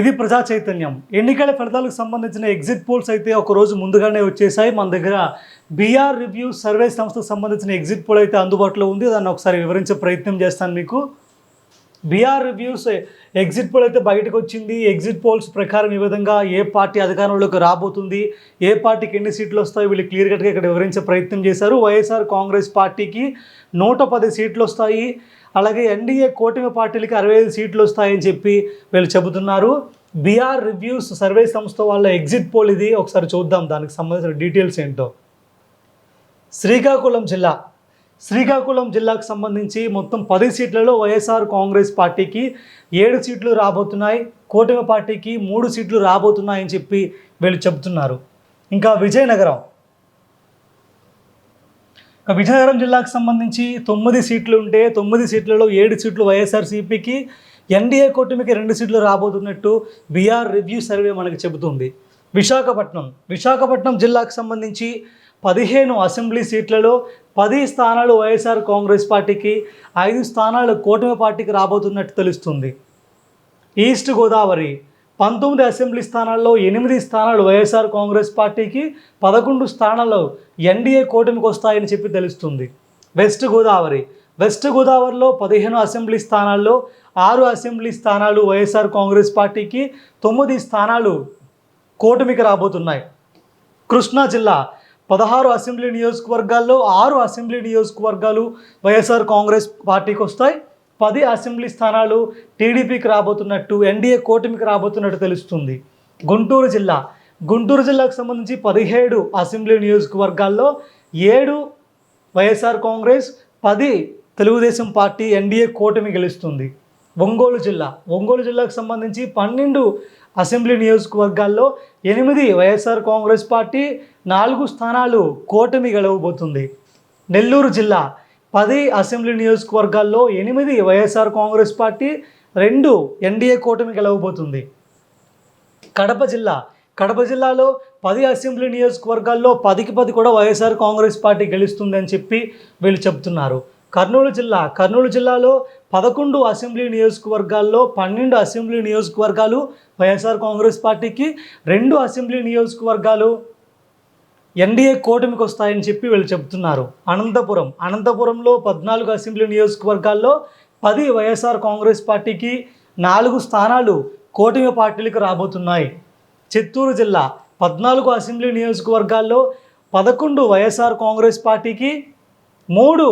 ఇది ప్రజా చైతన్యం. ఎన్నికల ఫలితాలకు సంబంధించిన ఎగ్జిట్ పోల్స్ అయితే ఒక రోజు ముందుగానే వచ్చేసాయి మన దగ్గర బీఆర్ రివ్యూ సర్వే సంస్థకు సంబంధించిన ఎగ్జిట్ పోల్ అయితే అందుబాటులో ఉంది. దాన్ని ఒకసారి వివరించే ప్రయత్నం చేస్తాను మీకు. బీఆర్ రివ్యూస్ ఎగ్జిట్ పోల్ అయితే బయటకు వచ్చింది. ఎగ్జిట్ పోల్స్ ప్రకారం ఈ విధంగా ఏ పార్టీ అధికారంలోకి రాబోతుంది? ఏ పార్టీకి ఎన్ని సీట్లు వస్తాయి? వీళ్ళు క్లియర్ కట్గా ఇక్కడ వివరించే ప్రయత్నం చేశారు. వైఎస్ఆర్ కాంగ్రెస్ పార్టీకి నూట పది సీట్లు వస్తాయి. అలాగే ఎన్డీఏ కూటమి పార్టీలకి అరవై ఐదు సీట్లు వస్తాయని చెప్పి వీళ్ళు చెబుతున్నారు. బీఆర్ రివ్యూస్ సర్వే సంస్థ వాళ్ళ ఎగ్జిట్ పోల్ ఇది. ఒకసారి చూద్దాం దానికి సంబంధించిన డీటెయిల్స్ ఏంటో. శ్రీకాకుళం జిల్లా శ్రీకాకుళం జిల్లాకు సంబంధించి మొత్తం పది సీట్లలో వైఎస్ఆర్ కాంగ్రెస్ పార్టీకి ఏడు సీట్లు రాబోతున్నాయి కూటమి పార్టీకి మూడు సీట్లు రాబోతున్నాయని చెప్పి వీళ్ళు చెబుతున్నారు. ఇంకా విజయనగరం. ఇంకా విజయనగరం జిల్లాకు సంబంధించి తొమ్మిది సీట్లు ఉంటే తొమ్మిది సీట్లలో ఏడు సీట్లు వైఎస్ఆర్సీపీకి ఎన్డీఏ కూటమికి రెండు సీట్లు రాబోతున్నట్టు బీఆర్ రివ్యూ సర్వే మనకు చెబుతుంది. విశాఖపట్నం. విశాఖపట్నం జిల్లాకు సంబంధించి పదిహేను అసెంబ్లీ సీట్లలో పది స్థానాలు వైఎస్ఆర్ కాంగ్రెస్ పార్టీకి ఐదు స్థానాలు కూటమి పార్టీకి రాబోతున్నట్టు తెలుస్తుంది. ఈస్ట్ గోదావరి పంతొమ్మిది అసెంబ్లీ స్థానాల్లో ఎనిమిది స్థానాలు వైఎస్ఆర్ కాంగ్రెస్ పార్టీకి పదకొండు స్థానాలు ఎన్డీఏ కూటమికి వస్తాయని చెప్పి తెలుస్తుంది. వెస్ట్ గోదావరి వెస్ట్ గోదావరిలో పదిహేను అసెంబ్లీ స్థానాల్లో ఆరు అసెంబ్లీ స్థానాలు వైఎస్ఆర్ కాంగ్రెస్ పార్టీకి తొమ్మిది స్థానాలు కూటమికి రాబోతున్నాయి. కృష్ణా జిల్లా పదహారు అసెంబ్లీ నియోజకవర్గాల్లో ఆరు అసెంబ్లీ నియోజకవర్గాలు వైఎస్ఆర్ కాంగ్రెస్ పార్టీకి వస్తాయి. పది అసెంబ్లీ స్థానాలు టీడీపీకి రాబోతున్నట్టు ఎన్డీఏ కూటమికి రాబోతున్నట్టు తెలుస్తుంది. గుంటూరు జిల్లా. గుంటూరు జిల్లాకు సంబంధించి పదిహేడు అసెంబ్లీ నియోజకవర్గాల్లో ఏడు వైఎస్ఆర్ కాంగ్రెస్ పది తెలుగుదేశం పార్టీ ఎన్డీఏ కూటమి గెలుస్తుంది. ఒంగోలు జిల్లా. ఒంగోలు జిల్లాకు సంబంధించి పన్నెండు అసెంబ్లీ నియోజకవర్గాల్లో ఎనిమిది వైఎస్ఆర్ కాంగ్రెస్ పార్టీ నాలుగు స్థానాలు కూటమి గెలవబోతుంది. నెల్లూరు జిల్లా పది అసెంబ్లీ నియోజకవర్గాల్లో ఎనిమిది వైఎస్ఆర్ కాంగ్రెస్ పార్టీ రెండు ఎన్డీఏ కూటమి గెలవబోతుంది. కడప జిల్లా. కడప జిల్లాలో పది అసెంబ్లీ నియోజకవర్గాల్లో పదికి పది కూడా వైఎస్ఆర్ కాంగ్రెస్ పార్టీ గెలుస్తుందని చెప్పి వీళ్ళు చెప్తున్నారు కర్నూలు జిల్లా. కర్నూలు జిల్లాలో పదకొండు అసెంబ్లీ నియోజకవర్గాల్లో పన్నెండు అసెంబ్లీ నియోజకవర్గాలు వైఎస్ఆర్ కాంగ్రెస్ పార్టీకి రెండు అసెంబ్లీ నియోజకవర్గాలు ఎన్డీఏ కూటమికి వస్తాయని చెప్పి వీళ్ళు చెబుతున్నారు. అనంతపురం. అనంతపురంలో పద్నాలుగు అసెంబ్లీ నియోజకవర్గాల్లో పది వైఎస్ఆర్ కాంగ్రెస్ పార్టీకి నాలుగు స్థానాలు కూటమి పార్టీలకు రాబోతున్నాయి. చిత్తూరు జిల్లా పద్నాలుగు అసెంబ్లీ నియోజకవర్గాల్లో పదకొండు వైఎస్ఆర్ కాంగ్రెస్ పార్టీకి మూడు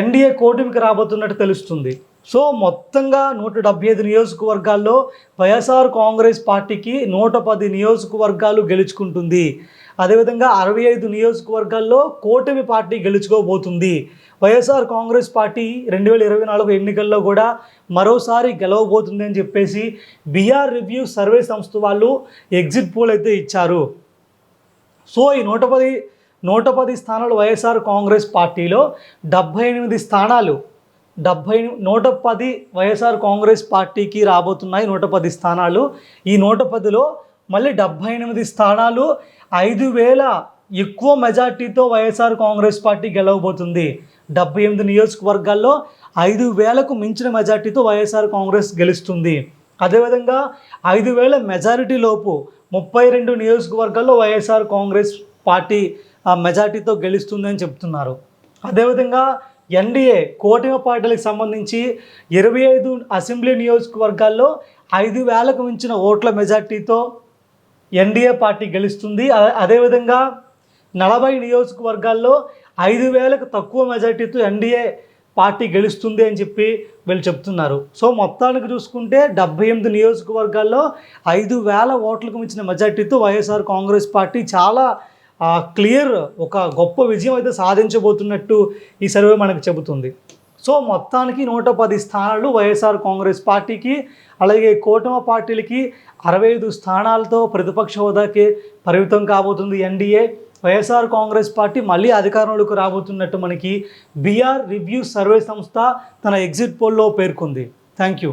ఎన్డీఏ కూటమికి రాబోతున్నట్టు తెలుస్తుంది. సో మొత్తంగా నూట డెబ్బై ఐదు నియోజకవర్గాల్లో వైఎస్ఆర్ కాంగ్రెస్ పార్టీకి నూట పది నియోజకవర్గాలు గెలుచుకుంటుంది. అదేవిధంగా అరవై ఐదు నియోజకవర్గాల్లో కూటమి పార్టీ గెలుచుకోబోతుంది. వైఎస్ఆర్ కాంగ్రెస్ పార్టీ రెండు వేల ఇరవై నాలుగు ఎన్నికల్లో కూడా మరోసారి గెలవబోతుంది అని చెప్పేసి బీఆర్ రివ్యూ సర్వే సంస్థ వాళ్ళు ఎగ్జిట్ పోల్ అయితే ఇచ్చారు. సో ఈ నూట పది నూట పది స్థానాలు వైఎస్ఆర్ కాంగ్రెస్ పార్టీలో డెబ్భై ఎనిమిది స్థానాలు డెబ్భై నూట పది వైఎస్ఆర్ కాంగ్రెస్ పార్టీకి రాబోతున్నాయి నూట పది స్థానాలు. ఈ నూట పదిలో మళ్ళీ డెబ్భై ఎనిమిది స్థానాలు ఐదు వేల ఎక్కువ మెజార్టీతో వైఎస్ఆర్ కాంగ్రెస్ పార్టీ గెలవబోతుంది. డెబ్బై ఎనిమిది నియోజకవర్గాల్లో ఐదు వేలకు మించిన మెజార్టీతో వైఎస్ఆర్ కాంగ్రెస్ గెలుస్తుంది. అదేవిధంగా ఐదు వేల మెజారిటీ లోపు ముప్పై రెండు నియోజకవర్గాల్లో వైఎస్ఆర్ కాంగ్రెస్ పార్టీ మెజార్టీతో గెలుస్తుంది అని చెప్తున్నారు. అదేవిధంగా ఎన్డీఏ కూటమి పార్టీలకు సంబంధించి ఇరవై ఐదు అసెంబ్లీ నియోజకవర్గాల్లో ఐదు వేలకు మించిన ఓట్ల మెజార్టీతో ఎన్డీఏ పార్టీ గెలుస్తుంది. అదేవిధంగా నలభై నియోజకవర్గాల్లో ఐదు వేలకు తక్కువ మెజార్టీతో ఎన్డీఏ పార్టీ గెలుస్తుంది అని చెప్పి వీళ్ళు చెప్తున్నారు. సో మొత్తానికి చూసుకుంటే డెబ్బై ఎనిమిది నియోజకవర్గాల్లో ఐదు వేల ఓట్లకు మించిన మెజార్టీతో వైఎస్ఆర్ కాంగ్రెస్ పార్టీ చాలా క్లియర్ ఒక గొప్ప విజయం అయితే సాధించబోతున్నట్టు ఈ సర్వే మనకు చెబుతుంది. సో మొత్తానికి నూట పది స్థానాలు వైఎస్ఆర్ కాంగ్రెస్ పార్టీకి అలాగే కూటమి పార్టీలకి అరవై ఐదు స్థానాలతో ప్రతిపక్ష హోదాకి పరిమితం కాబోతుంది ఎన్డీఏ వైఎస్ఆర్ కాంగ్రెస్ పార్టీ మళ్ళీ అధికారంలోకి రాబోతున్నట్టు మనకి బీఆర్ రివ్యూ సర్వే సంస్థ తన ఎగ్జిట్ పోల్లో పేర్కొంది. Thank you.